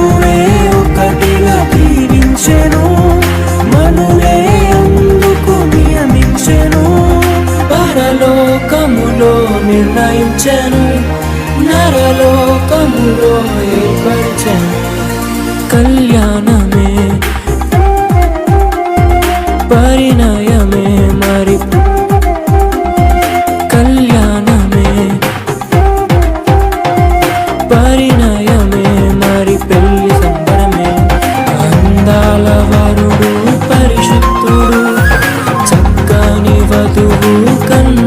ప్రభువే ఒకటిగా దీవించెను కళ్యాణమే పరిణయమే మరి. కళ్యాణమే పరి जादू